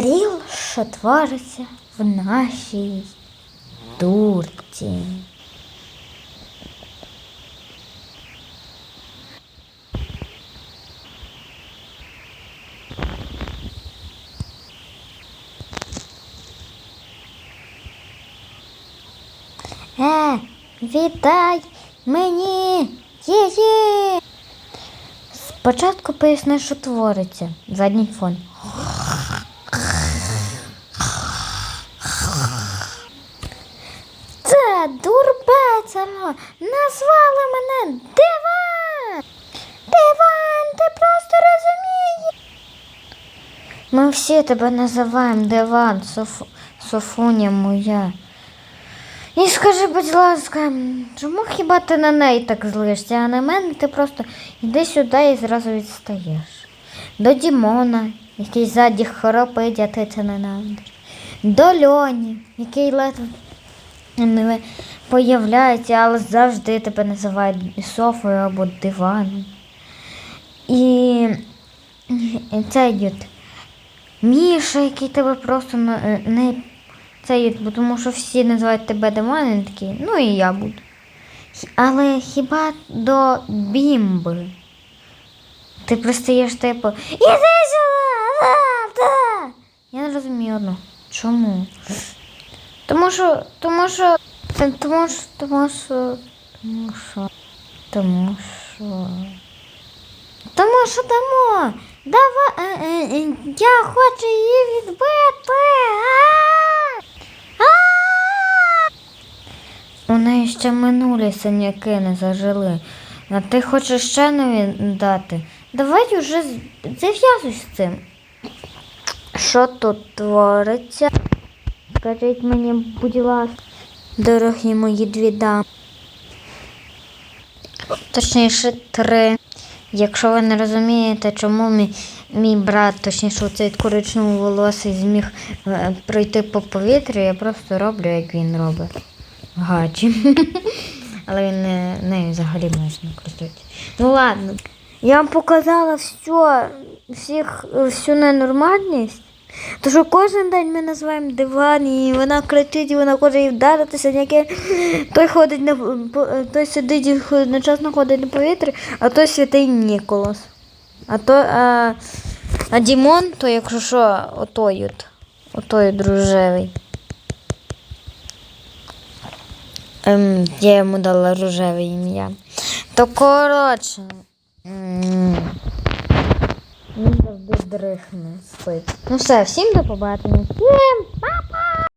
Ріл, що твориться в нашій дурці. Е, віддай мені її. Спочатку поясни, що твориться. Задній фон. Це. Назвали мене Диван. Диван, ти просто розумієш. Ми всі тебе називаємо Диван, Соф... Софуня моя. І скажи, будь ласка, чому хіба ти на неї так злишся, а на мене ти просто йди сюди і зразу відстаєш. До Дімона, який ззаді хоропить, а ти це ненавидиш. До Льоні, який ледве не появляється, але завжди тебе називають Софою або диваном. І, цей от Міша, який тебе просто не от, бо тому що всі називають тебе диваном, такий, ну і я буду. Але хіба до бімби? Ти пристаєш типу Іди сюди! Я не розумію одну. Чому? Тому що, тому що, та- тому що, тому що, тому що, тому що, тому що тому. Давай, е, е, е, я хочу її відбити. У неї ще минулі синяки не зажили. А ти хочеш ще не дати? Давай уже зав'язуй з цим. Що тут твориться? Скажіть мені, будь ласка, дорогі мої дві дами. Точніше, три. Якщо ви не розумієте, чому мій, мій брат, точніше, цей коричневий волосий зміг е, пройти по повітрю, я просто роблю, як він робить. Гачі. Але він не, нею взагалі майже не користується. Ну ладно. Я вам показала все, всіх, всю ненормальність. То що кожен день ми називаємо диван, і вона кричить, і вона хоче їй вдаритися, яке той ходить на той сидить і одночасно ходить на повітрі, а той святий Ніколас. А то а, а Дімон, то якщо що, отой от, отой от рожевий. Ем, я йому дала рожеве ім'я. То коротше. Він завжди дрихне спить. Ну все, всім до побачення.